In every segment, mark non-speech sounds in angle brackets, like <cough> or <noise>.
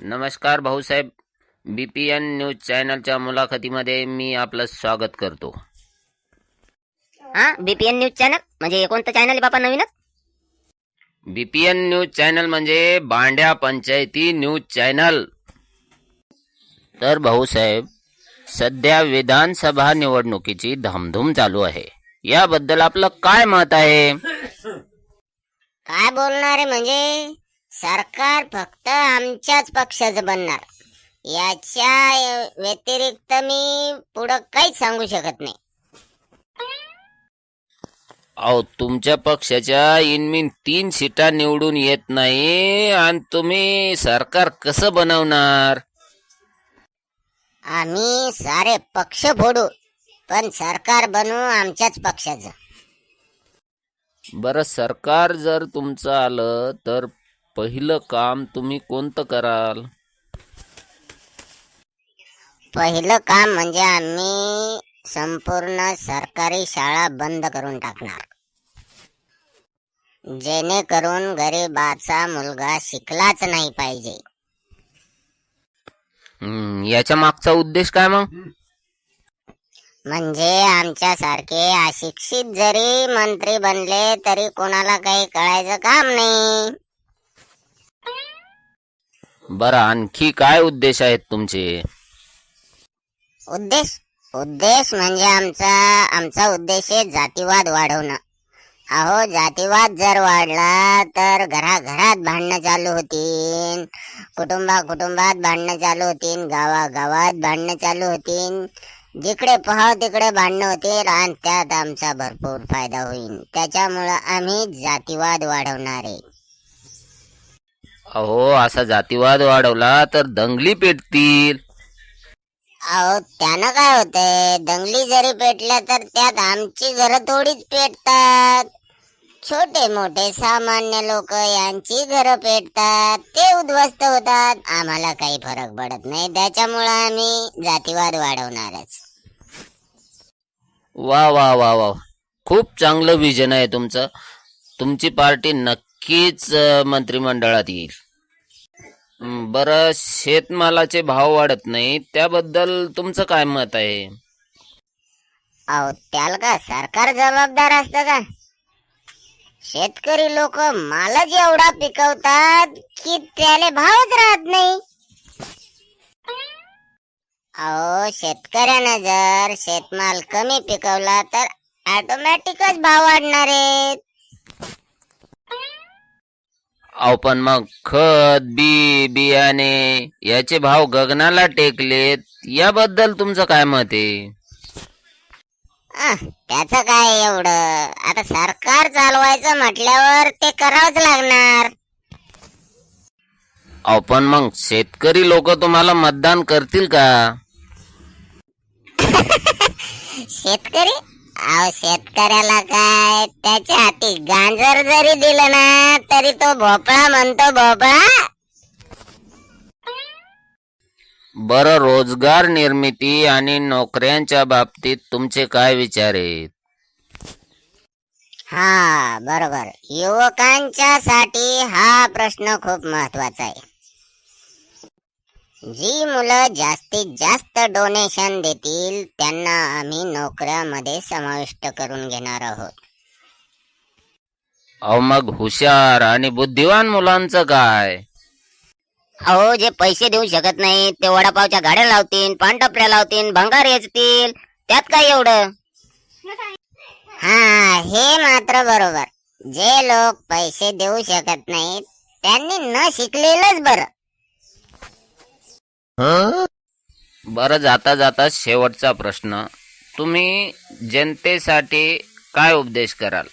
नमस्कार Bhausaheb. B P N news चॅनलच्या मुलाखतीमध्ये मी आपलं स्वागत करतो. हा? BPN news channel? म्हणजे कोणतं चॅनल आहे बापा नवीनच? B P N news channel म्हणजे बांड्या पंचायती न्यूज चॅनल. तर भाऊसाहेब सध्या विधानसभा निवडणुकीची धामधूम चालू आहे. याबद्दल आपलं काय मत आहे? काय बोलणार आहे म्हणजे? सरकार फक्त आमच्याच पक्षाचं बनणार. याच्या व्यतिरिक्त मी पुढं काहीच सांगू शकत नाही. अहो तुमच्या पक्षाच्या इनमीन तीन सीटा निवडून येत नाही आणि तुम्ही सरकार कसं बनवणार? आम्ही सारे पक्ष फोडू पण सरकार बनवू आमच्याच पक्षाचं. बरं सरकार जर तुमचं आलं तर पहिलं काम तुम्ही कोणतं कराल? पहिलं काम म्हणजे आम्ही संपूर्ण सरकारी शाळा बंद करून टाकणार. जेणेकरून गरीबाचा मुलगा शिकलाच नाही पाहिजे. याच्या मागचा उद्देश काय मग? म्हणजे आमच्यासारखे अशिक्षित जरी मंत्री बनले तरी कोणाला काही कळायचं काम नाही. बरं आणखी काय उद्देश आहेत तुमचे? उद्देश उद्देश म्हणजे आमचा आमचा उद्देश आहे जातीवाद वाढवणं. अहो जातीवाद जर वाढला तर घराघरात भांडणं चालू होतील कुटुंबा कुटुंबात भांडणं चालू होतील गावा गावात भांडणं चालू होतील जिकडे पहाव तिकडे भांडणं होतील आणि त्यात आमचा भरपूर फायदा होईल. त्याच्यामुळं आम्ही जातीवाद वाढवणार. आहे अहो असा जातीवाद वाढवला तर दंगली पेटतील. अहो त्यानं काय होतंय? दंगली जरी पेटल्या तर त्यात आमची घरं थोडीच पेटतात. छोटे मोठे सामान्य लोक यांची घरं पेटतात. ते उद्ध्वस्त होतात. आम्हाला काही फरक पडत नाही. त्याच्यामुळं आम्ही जातीवाद वाढवणारच. वा वा वा वा. खूप चांगलं विजन आहे तुमचं. तुमची पार्टी नक्कीच मंत्रिमंडळात येईल. बरं शेतमालाचे भाव वाढत नाही त्याबद्दल तुमचं काय मत आहे? अहो त्याला का सरकार जबाबदार असतं का? शेतकरी लोक मालच एवढा पिकवतात की त्याले भावच राहत नाही. अहो शेतकऱ्यानं जर शेतमाल कमी पिकवला तर ऑटोमॅटिकच भाव वाढणार आहेत. अहो पण मग खत बी बियाणे याचे भाव गगनाला टेकलेत याबद्दल तुमचं काय मत आहे? आह, त्याचं काय एवढं? आता सरकार चालवायचं म्हटल्यावर ते करावंच लागणार. अहो पण मग शेतकरी लोक तुम्हाला मतदान करतील का? <laughs> शेतकरी? अहो शेतकऱ्याला काय? त्याच्या हाती गांजर जरी दिलं ना तरी तो भोपळा म्हणतो भोपळा. बरं रोजगार निर्मिती आणि नोकऱ्यांच्या बाबतीत तुमचे काय विचार आहेत? हा बरोबर. युवकांच्या साठी हा प्रश्न खूप महत्त्वाचा आहे. जी मुलं जास्तीत जास्त डोनेशन देतील त्यांना आम्ही नोकऱ्यामध्ये समाविष्ट करून घेणार आहोत. अहो मग हुशार आणि बुद्धिवान मुलांचं काय? अहो जे पैसे देऊ शकत नाही ते वडापावच्या गाड्या लावतील पानटपऱ्या लावतील भंगार येचतील त्यात काय एवढं? हा हे मात्र बरोबर. जे लोक पैसे देऊ शकत नाहीत त्यांनी न शिकलेलंच बरं. बरं जाता जाता शेवटचा प्रश्न. तुम्ही जनतेसाठी काय उपदेश कराल?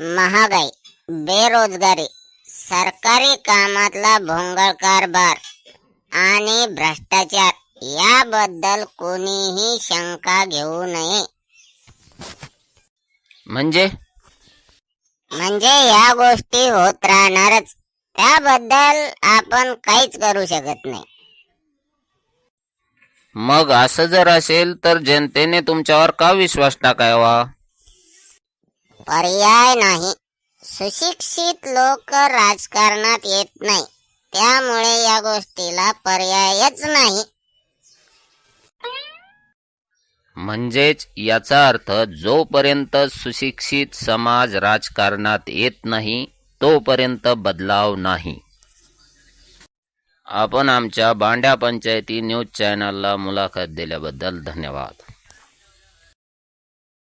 महागाई बेरोजगारी सरकारी कामातला भोंगळ कारभार आणि भ्रष्टाचार याबद्दल कोणीही शंका घेऊ नये. म्हणजे? म्हणजे या गोष्टी होत राहणारच. त्याबद्दल आपण काहीच करू शकत नाही. मग असं जर असेल तर जनतेने तुमच्यावर का विश्वास टाकावा पर्याय नाही. सुशिक्षित लोक राजकारणात येत नाही. त्यामुळे या गोष्टीला पर्यायच नाही. म्हणजेच याचा अर्थ जोपर्यंत सुशिक्षित समाज राजकारणात येत नाही तोपर्यंत बदलाव नाही. आपण आमच्या बांड्या पंचायती न्यूज चॅनलला मुलाखत दिल्याबद्दल धन्यवाद.